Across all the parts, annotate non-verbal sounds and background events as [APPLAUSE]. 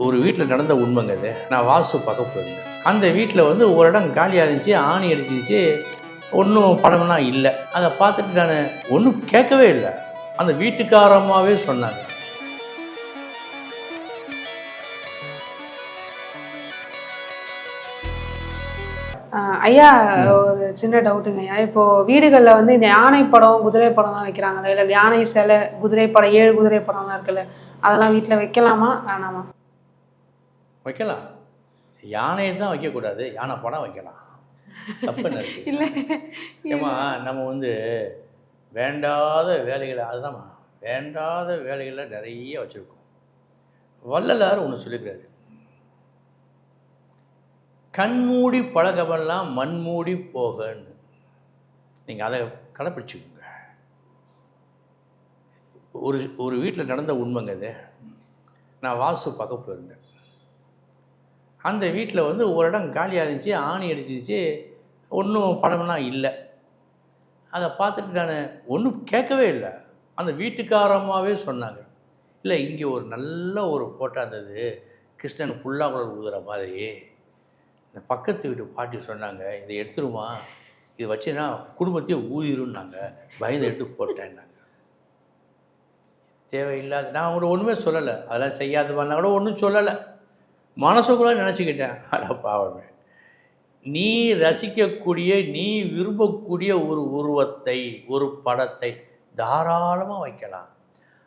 ஒரு வீட்டில் நடந்த உண்மைங்க இது. நான் வாசு பார்க்க போயிருந்தேன். அந்த வீட்டில் வந்து ஒரு இடம் காலியாக இருந்துச்சு ஆணி அடிச்சிச்சு ஒன்றும் படம்லாம் இல்லை. அதை பார்த்துட்டு நான் ஒன்றும் கேட்கவே இல்லை. அந்த வீட்டுக்காரமாகவே சொன்னாங்க. ஆஹ் ஐயா ஒரு சின்ன டவுட்டுங்க ஐயா. இப்போ வீடுகளில் வந்து இந்த யானை படம் குதிரை படம்லாம் வைக்கிறாங்கல்ல இல்லை யானை சிலை குதிரை படம் ஏழு குதிரை படம்லாம் இருக்குல்ல அதெல்லாம் வீட்டில் வைக்கலாமா? வேணாமா? வைக்கலாம். யானையை தான் வைக்கக்கூடாது யானை படம் வைக்கலாம். தப்பு என்ன இருக்கு. [LAUGHS] இல்லை. ஏமா நம்ம வந்து வேண்டாத வேலைகளை அதுதான்மா வேண்டாத வேலைகளை நிறைய வச்சுருக்கோம். வள்ளலார் ஒன்று சொல்லிக்கிறாரு கண்மூடி பழகமெல்லாம் மண்மூடி போகன்னு. நீங்கள் அதை கடைப்பிடிச்சிக்கோங்க. ஒரு ஒரு வீட்டில் நடந்த உண்மைங்க இது. நான் வாசு பார்க்க போயிருந்தேன். அந்த வீட்டில் வந்து ஒரு இடம் காலியாக இருந்துச்சு ஆணி அடிச்சிச்சு ஒன்றும் பணம்லாம் இல்லை. அதை பார்த்துட்டு நான் ஒன்றும் கேட்கவே இல்லை. அந்த வீட்டுக்காரமாகவே சொன்னாங்க. இல்லை இங்கே ஒரு நல்ல ஒரு ஃபோட்டோ இருந்தது. கிருஷ்ணன் புல்லாங்குழல் ஊதுகிற மாதிரி. இந்த பக்கத்து வீட்டு பாட்டி சொன்னாங்க இதை எடுத்துருமா? இது வச்சுன்னா குடும்பத்தையே ஊதிருன்னாங்க பயந்து எடுத்து போட்டேன்னாங்க. தேவையில்லாத நான் கூட ஒன்றுமே சொல்லலை. அதெல்லாம் செய்யாத பண்ணால் கூட ஒன்றும் சொல்லலை. மனசுக்குள்ளே நினச்சிக்கிட்டேன் அட பாவமே. நீ ரசிக்கக்கூடிய நீ விரும்பக்கூடிய ஒரு உருவத்தை ஒரு படத்தை தாராளமாக வைக்கலாம்.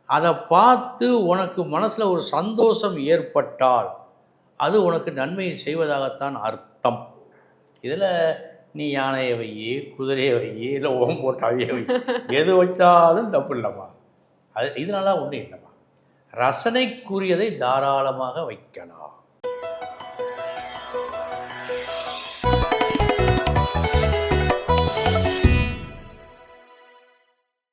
அதை பார்த்து உனக்கு மனசில் ஒரு சந்தோஷம் ஏற்பட்டால் அது உனக்கு நன்மையை செய்வதாகத்தான் அர்த்தம். இதில் நீ யானையை வை குதிரையை வை இல்லை ஓம் போட்டாவையே வை எது வச்சாலும் தப்பு இல்லைம்மா. அது இதனால ஒன்றும் இல்லைம்மா. ரசனைக்குரியதை தாராளமாக வைக்கலாம்.